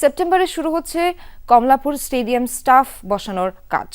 সেপ্টেম্বরে শুরু হচ্ছে কমলাপুর স্টেডিয়াম স্টাফ বসানোর কাজ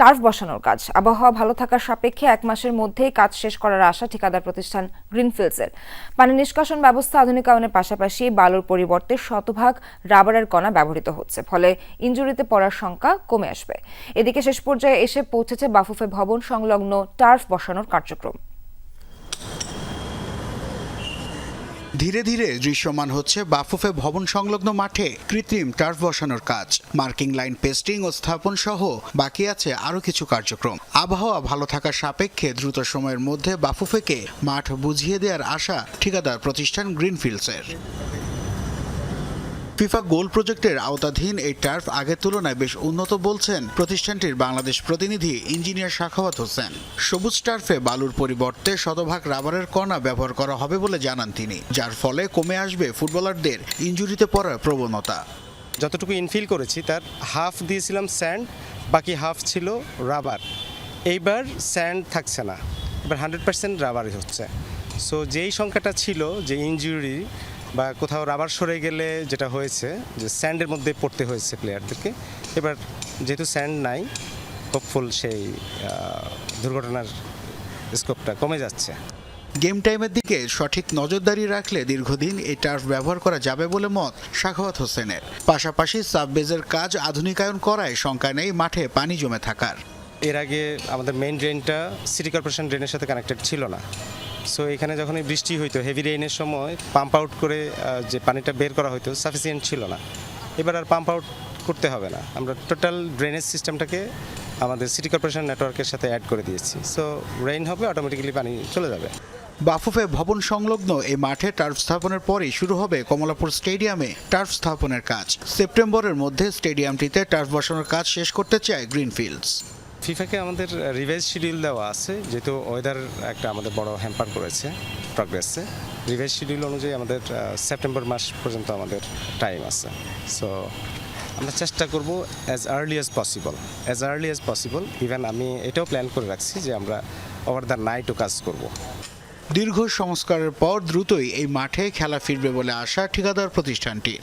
টার্ফ বসানোর কাজ। আবহাওয়া ভালো থাকার সাপেক্ষে এক মাসের মধ্যেই কাজ শেষ করার আশা ঠিকাদার প্রতিষ্ঠান গ্রিনফিল্ডসের। পানি নিষ্কাশন ব্যবস্থা আধুনিকায়নের পাশাপাশি বালুর পরিবর্তে শতভাগ রাবারের কণা ব্যবহৃত হচ্ছে, ফলে ইঞ্জুরিতে পড়ার সংখ্যা কমে আসবে। এদিকে শেষ পর্যায়ে এসে পৌঁছেছে বাফুফে ভবন সংলগ্ন টার্ফ বসানোর কার্যক্রম। ধীরে ধীরে দৃশ্যমান হচ্ছে বাফুফে ভবন সংলগ্ন মাঠে কৃত্রিম টার্ফ বসানোর কাজ। মার্কিং লাইন পেস্টিং ও স্থাপন সহ বাকি আছে আরও কিছু কার্যক্রম। আবহাওয়া ভালো থাকার সাপেক্ষে দ্রুত সময়ের মধ্যে বাফুফেকে মাঠ বুঝিয়ে দেওয়ার আশা ঠিকাদার প্রতিষ্ঠান গ্রিনফিল্ডসের। ফিফা গোল প্রজেক্টের আওতাধীন এই টার্ফ আগের তুলনায় বেশ উন্নত বলছেন প্রতিষ্ঠানটির বাংলাদেশ প্রতিনিধি ইঞ্জিনিয়ার শাখাওয়াত হোসেন। সবুজ টার্ফে বালুর পরিবর্তে শতভাগ রাবারের কণা ব্যবহার করা হবে বলে জানান তিনি, যার ফলে কমে আসবে ফুটবলারদের ইঞ্জুরিতে পড়ার প্রবণতা। যতটুকু ইনফিল করেছি, তার হাফ দিয়েছিলাম স্যান্ড বাকি হাফ ছিল রাবার। এইবার স্যান্ড থাকছে না, এবার হান্ড্রেড পার্সেন্ট রাবারই হচ্ছে। সো যেই সংখ্যাটা ছিল, যে ইনজুরি বা কোথাও রাবার সরে গেলে যেটা হয়েছে যে স্যান্ডের মধ্যে পড়তে হয়েছে প্লেয়ারদেরকে এবার যেহেতু স্যান্ড নাই হোপফুল সেই দুর্ঘটনার স্কোপটা কমে যাচ্ছে। গেম টাইমের দিকে সঠিক নজরদারি রাখলে দীর্ঘদিন এই টার্ফ ব্যবহার করা যাবে বলে মত শাখাওয়াত হোসেনের। পাশাপাশি সাববেজের কাজ আধুনিকায়ন করায় শঙ্কা নেই মাঠে পানি জমে থাকার। এর আগে আমাদের মেইন ড্রেনটা সিটি কর্পোরেশন ড্রেনের সাথে কানেক্টেড ছিল না। সো এখানে যখনই বৃষ্টি হইতো হেভি রেইনের সময় পাম্প আউট করে যে পানিটা বের করা হইতো সাফিসিয়েন্ট ছিল না। এবার আর পাম্প আউট করতে হবে না। আমরা টোটাল ড্রেনেজ সিস্টেমটাকে আমাদের সিটি কর্পোরেশন নেটওয়ার্কের সাথে অ্যাড করে দিয়েছি। সো রেইন হবে অটোমেটিক্যালি পানি চলে যাবে। বাফুফে ভবন সংলগ্ন এই মাঠে টার্ফ স্থাপনের পরেই শুরু হবে কমলাপুর স্টেডিয়ামে টার্ফ স্থাপনের কাজ। সেপ্টেম্বরের মধ্যে স্টেডিয়ামটিতে টার্ফ বসানোর কাজ শেষ করতে চায় গ্রিনফিল্ডস ফিফাকে আমাদের রিভাইজ শিডিউল দেওয়া আছে, যেহেতু ওয়েদার একটা আমাদের বড় হ্যাম্পার করেছে প্রগ্রেসে রিভাইজ শিডিউল অনুযায়ী আমাদের সেপ্টেম্বর মাস পর্যন্ত আমাদের টাইম আছে। সো আমরা চেষ্টা করব as early as possible as early as possible even আমি এটাও প্ল্যান করে রাখছি যে আমরা ওভার দ্য নাইটও কাজ করব। দীর্ঘ সংস্কারের পর দ্রুতই এই মাঠে খেলা ফিরবে বলে আশা ঠিকাদার প্রতিষ্ঠানটির।